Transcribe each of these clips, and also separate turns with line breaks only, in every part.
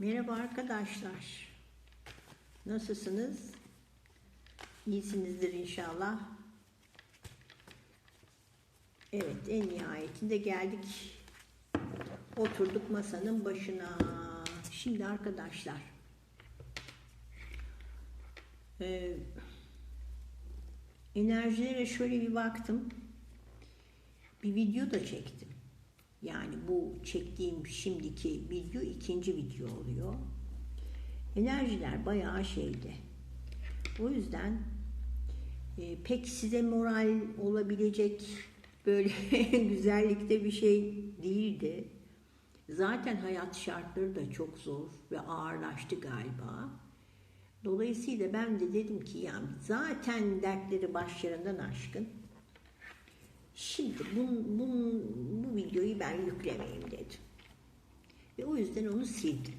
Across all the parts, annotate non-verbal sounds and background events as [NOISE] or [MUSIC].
Merhaba arkadaşlar. Nasılsınız? İyisinizdir inşallah. Evet, en nihayetinde geldik. Oturduk masanın başına. Şimdi arkadaşlar, e, enerjilere şöyle bir baktım. Bir video da çektim. Yani bu çektiğim şimdiki video ikinci video oluyor. Enerjiler bayağı şeydi. O yüzden e, pek size moral olabilecek böyle [LAUGHS] güzellikte bir şey değildi. Zaten hayat şartları da çok zor ve ağırlaştı galiba. Dolayısıyla ben de dedim ki yani zaten dertleri başlarından aşkın. Şimdi bu, bu, bu videoyu ben yüklemeyeyim dedim. Ve o yüzden onu sildim.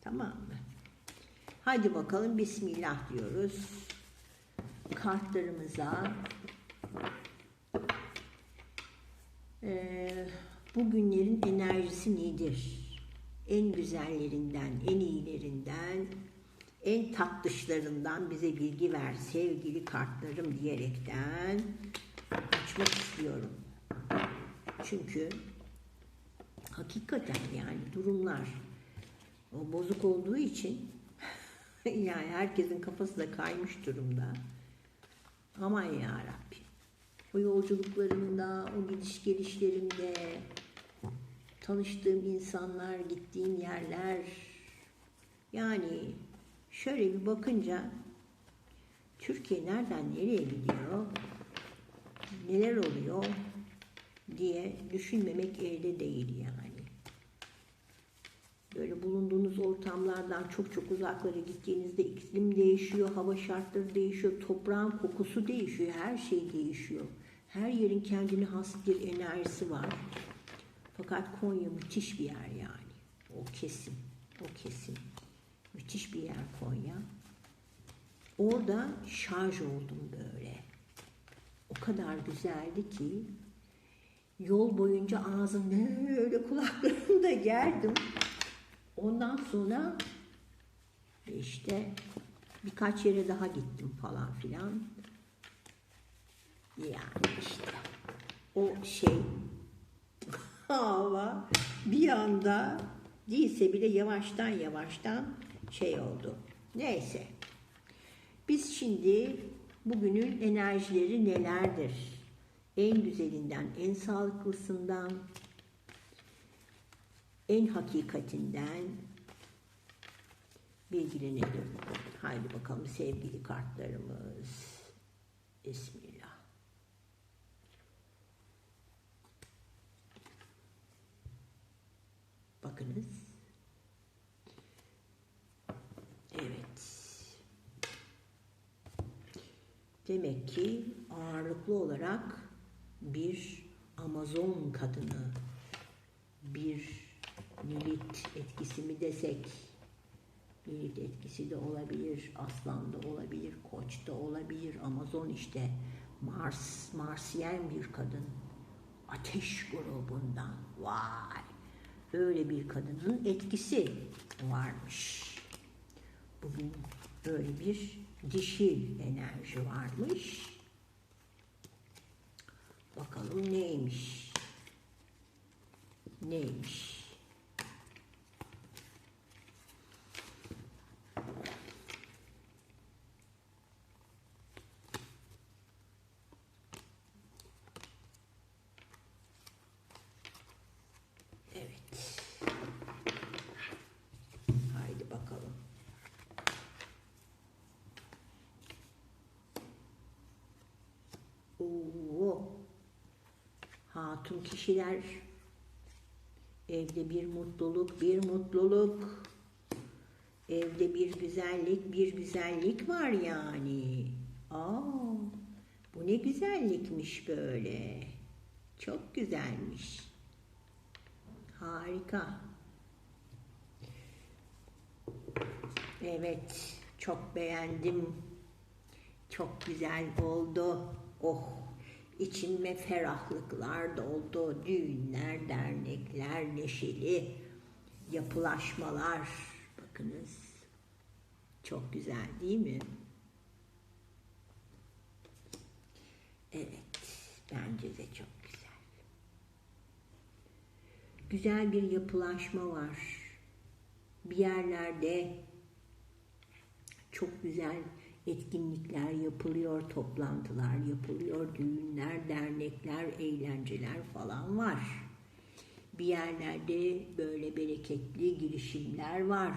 Tamam mı? Hadi bakalım Bismillah diyoruz. Kartlarımıza Ee, bugünlerin enerjisi nedir? En güzellerinden, en iyilerinden, en tatlışlarından bize bilgi ver sevgili kartlarım diyerekten açmak istiyorum. Çünkü hakikaten yani durumlar o bozuk olduğu için [LAUGHS] yani herkesin kafası da kaymış durumda. Aman ya Rabbi. O yolculuklarımda, o gidiş gelişlerimde, tanıştığım insanlar, gittiğim yerler. Yani şöyle bir bakınca Türkiye nereden nereye gidiyor? Neler oluyor diye düşünmemek elde değil yani. Böyle bulunduğunuz ortamlardan çok çok uzaklara gittiğinizde iklim değişiyor, hava şartları değişiyor, toprağın kokusu değişiyor, her şey değişiyor. Her yerin kendine has bir enerjisi var. Fakat Konya müthiş bir yer yani. O kesin, o kesin. Müthiş bir yer Konya. Orada şarj oldum böyle o kadar güzeldi ki yol boyunca ağzım öyle kulaklarımda gerdim. Ondan sonra işte birkaç yere daha gittim falan filan. Yani işte o şey [LAUGHS] hava bir anda değilse bile yavaştan yavaştan şey oldu. Neyse. Biz şimdi bugünün enerjileri nelerdir? En güzelinden, en sağlıklısından, en hakikatinden bilgilenelim. Haydi bakalım sevgili kartlarımız. Bismillah. Bakınız. Evet. Demek ki ağırlıklı olarak bir Amazon kadını, bir Lilith etkisi mi desek, Lilith etkisi de olabilir, Aslan da olabilir, Koç da olabilir, Amazon işte Mars, Marsiyen bir kadın, ateş grubundan, vay, öyle bir kadının etkisi varmış. Bugün böyle bir dişil enerji varmış. Bakalım neymiş? Neymiş? Evet. Haydi bakalım. Oo. Hatun kişiler evde bir mutluluk, bir mutluluk. Evde bir güzellik, bir güzellik var yani. Aa, bu ne güzellikmiş böyle. Çok güzelmiş. Harika. Evet, çok beğendim. Çok güzel oldu. Oh, içime ferahlıklar doldu. Düğünler, dernekler, neşeli yapılaşmalar. Bakınız. Çok güzel değil mi? Evet. Bence de çok güzel. Güzel bir yapılaşma var. Bir yerlerde çok güzel etkinlikler yapılıyor, toplantılar yapılıyor, düğünler, dernekler, eğlenceler falan var. Bir yerlerde böyle bereketli girişimler var.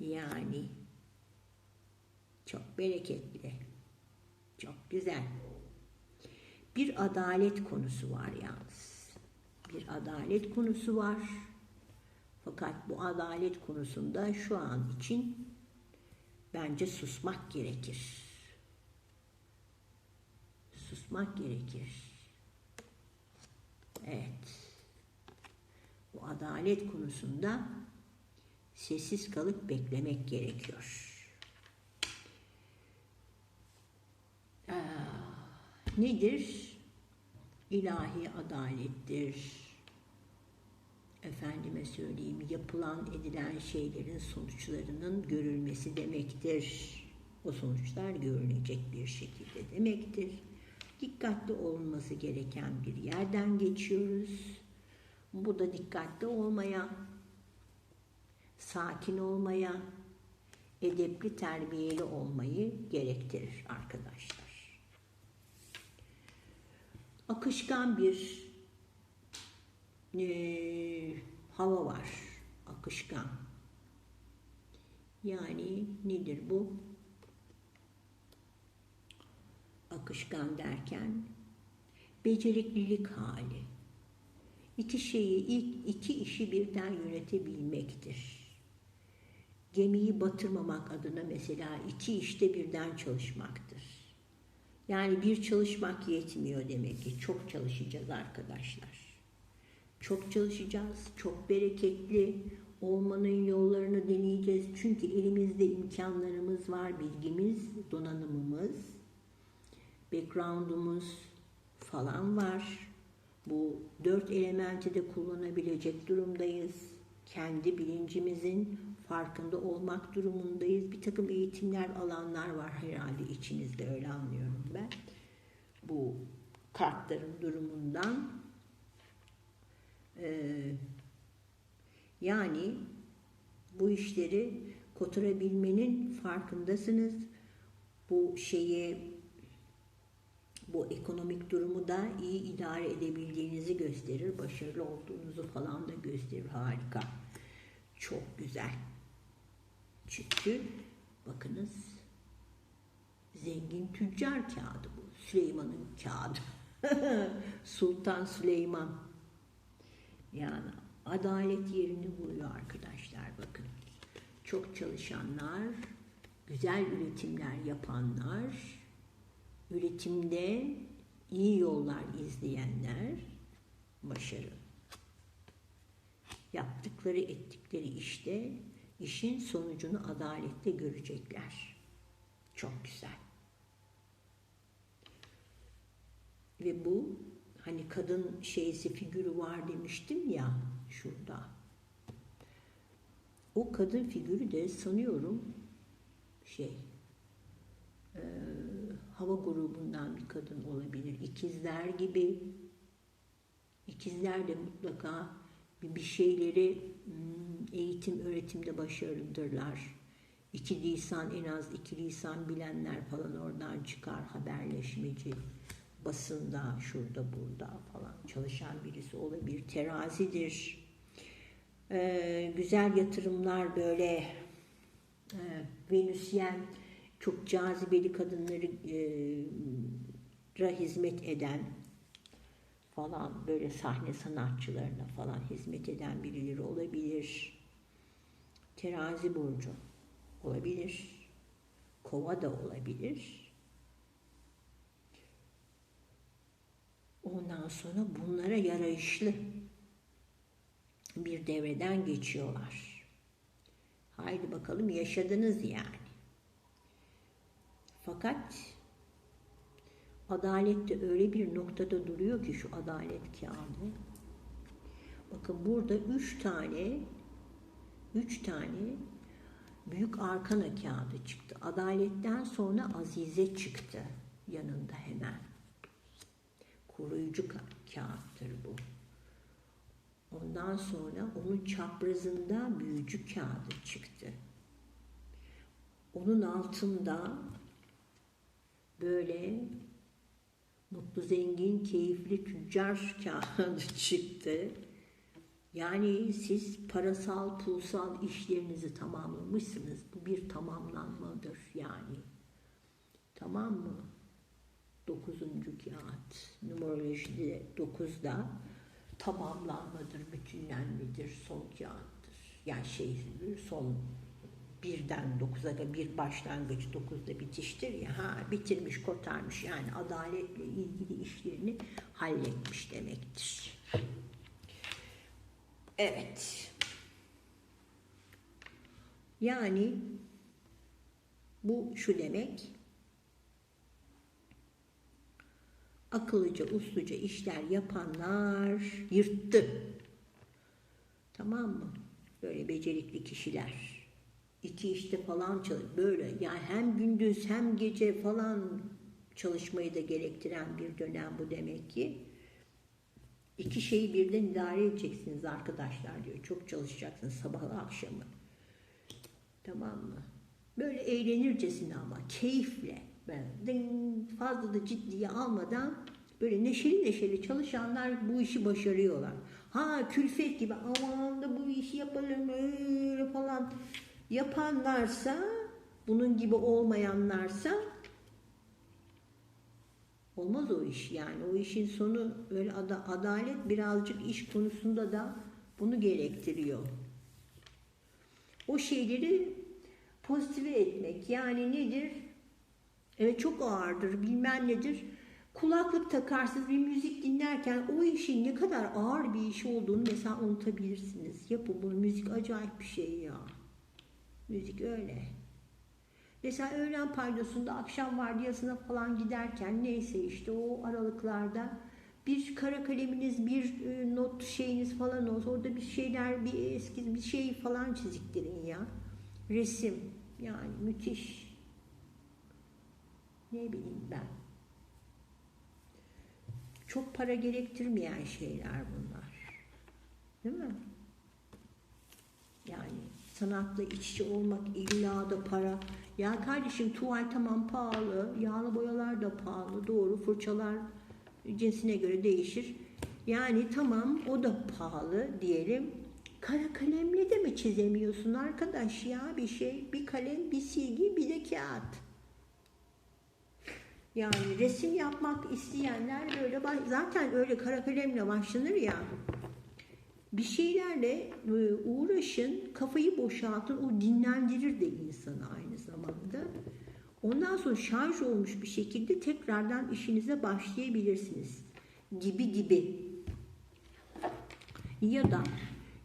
Yani çok bereketli. Çok güzel. Bir adalet konusu var yalnız. Bir adalet konusu var. Fakat bu adalet konusunda şu an için bence susmak gerekir. Susmak gerekir. Evet. Bu adalet konusunda sessiz kalıp beklemek gerekiyor. Nedir? İlahi adalettir. Efendime söyleyeyim, yapılan edilen şeylerin sonuçlarının görülmesi demektir. O sonuçlar görünecek bir şekilde demektir. Dikkatli olması gereken bir yerden geçiyoruz. Bu da dikkatli olmaya, sakin olmaya, edepli terbiyeli olmayı gerektirir arkadaşlar. Akışkan bir e, hava var. Akışkan. Yani nedir bu? Akışkan derken beceriklilik hali. İki şeyi, iki işi birden yönetebilmektir. Gemiyi batırmamak adına mesela iki işte birden çalışmaktır. Yani bir çalışmak yetmiyor demek ki. Çok çalışacağız arkadaşlar. Çok çalışacağız. Çok bereketli olmanın yollarını deneyeceğiz. Çünkü elimizde imkanlarımız var, bilgimiz, donanımımız, background'umuz falan var. Bu dört elementi de kullanabilecek durumdayız. Kendi bilincimizin farkında olmak durumundayız. Bir takım eğitimler alanlar var herhalde içinizde öyle anlıyorum ben. Bu kartların durumundan. Ee, yani bu işleri kotarabilmenin farkındasınız. Bu şeyi bu ekonomik durumu da iyi idare edebildiğinizi gösterir. Başarılı olduğunuzu falan da gösterir. Harika. Çok güzel. Çünkü bakınız zengin tüccar kağıdı bu. Süleyman'ın kağıdı. [LAUGHS] Sultan Süleyman. Yani adalet yerini buluyor arkadaşlar bakın. Çok çalışanlar, güzel üretimler yapanlar, üretimde iyi yollar izleyenler başarı. Yaptıkları ettikleri işte işin sonucunu adalette görecekler. Çok güzel. Ve bu hani kadın şeysi figürü var demiştim ya şurada. O kadın figürü de sanıyorum şey e, hava grubundan bir kadın olabilir. İkizler gibi. İkizler de mutlaka bir, şeyleri hmm, eğitim öğretimde başarılıdırlar. İki lisan en az iki lisan bilenler falan oradan çıkar haberleşmeci basında şurada burada falan çalışan birisi olabilir. Terazidir. Ee, güzel yatırımlar böyle e, Venüsyen çok cazibeli kadınları e, hizmet eden falan böyle sahne sanatçılarına falan hizmet eden birileri olabilir. Terazi burcu olabilir. Kova da olabilir. Ondan sonra bunlara yarayışlı bir devreden geçiyorlar. Haydi bakalım yaşadınız yani. Fakat adalet de öyle bir noktada duruyor ki şu adalet kağıdı. Bakın burada üç tane üç tane büyük arkana kağıdı çıktı. Adaletten sonra Azize çıktı yanında hemen. Koruyucu ka- kağıttır bu. Ondan sonra onun çaprazında büyücü kağıdı çıktı. Onun altında böyle mutlu, zengin, keyifli tüccar kağıdı [LAUGHS] çıktı. Yani siz parasal, pulsal işlerinizi tamamlamışsınız. Bu bir tamamlanmadır yani. Tamam mı? Dokuzuncu kağıt. Numerolojide dokuzda tamamlanmadır, bütünlenmedir, son kağıttır. Yani şey, son birden dokuza kadar bir başlangıç dokuzda bitiştir ya ha bitirmiş kurtarmış yani adaletle ilgili işlerini halletmiş demektir. Evet. Yani bu şu demek akıllıca usluca işler yapanlar yırttı. Tamam mı? Böyle becerikli kişiler. İki işte falan çalış böyle yani hem gündüz hem gece falan çalışmayı da gerektiren bir dönem bu demek ki. İki şeyi birden idare edeceksiniz arkadaşlar diyor. Çok çalışacaksınız sabahı akşamı. Tamam mı? Böyle eğlenircesine ama keyifle. Ding, fazla da ciddiye almadan böyle neşeli neşeli çalışanlar bu işi başarıyorlar. Ha külfet gibi aman da bu işi yapalım öyle falan yapanlarsa bunun gibi olmayanlarsa olmaz o iş yani o işin sonu öyle ada- adalet birazcık iş konusunda da bunu gerektiriyor. O şeyleri pozitife etmek yani nedir? Evet çok ağırdır bilmem nedir. Kulaklık takarsınız bir müzik dinlerken o işin ne kadar ağır bir iş olduğunu mesela unutabilirsiniz. Yapın bunu müzik acayip bir şey ya. Müzik öyle. Mesela öğlen paydosunda akşam vardiyasına falan giderken neyse işte o aralıklarda bir kara kaleminiz, bir e, not şeyiniz falan olsa orada bir şeyler, bir eski bir şey falan çiziktirin ya. Resim yani müthiş. Ne bileyim ben. Çok para gerektirmeyen şeyler bunlar. Değil mi? Yani sanatla iç içe olmak illa da para. Ya kardeşim tuval tamam pahalı, yağlı boyalar da pahalı, doğru fırçalar cinsine göre değişir. Yani tamam o da pahalı diyelim. Kara kalemle de mi çizemiyorsun arkadaş ya bir şey? Bir kalem, bir silgi, bir de kağıt. Yani resim yapmak isteyenler böyle zaten öyle kara kalemle başlanır ya. Bir şeylerle e, uğraşın, kafayı boşaltın, o dinlendirir de insanı aynı zamanda. Ondan sonra şarj olmuş bir şekilde tekrardan işinize başlayabilirsiniz. Gibi gibi. Ya da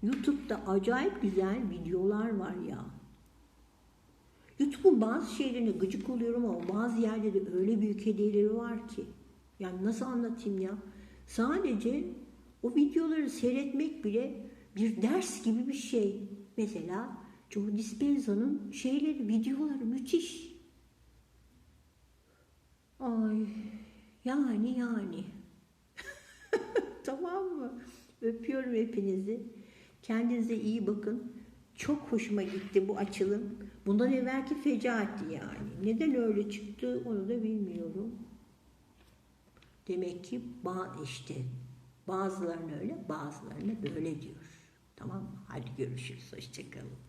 YouTube'da acayip güzel videolar var ya. YouTube'un bazı şeylerine gıcık oluyorum ama bazı yerlerde öyle büyük hediyeleri var ki. Yani nasıl anlatayım ya? Sadece o videoları seyretmek bile bir ders gibi bir şey. Mesela Joe Dispenza'nın şeyleri, videoları müthiş. Ay yani yani. [LAUGHS] tamam mı? Öpüyorum hepinizi. Kendinize iyi bakın. Çok hoşuma gitti bu açılım. Bundan evvelki fecaatti yani. Neden öyle çıktı onu da bilmiyorum. Demek ki ba işte bazılarına öyle bazılarına böyle diyor. Tamam mı? Hadi görüşürüz. Hoşçakalın.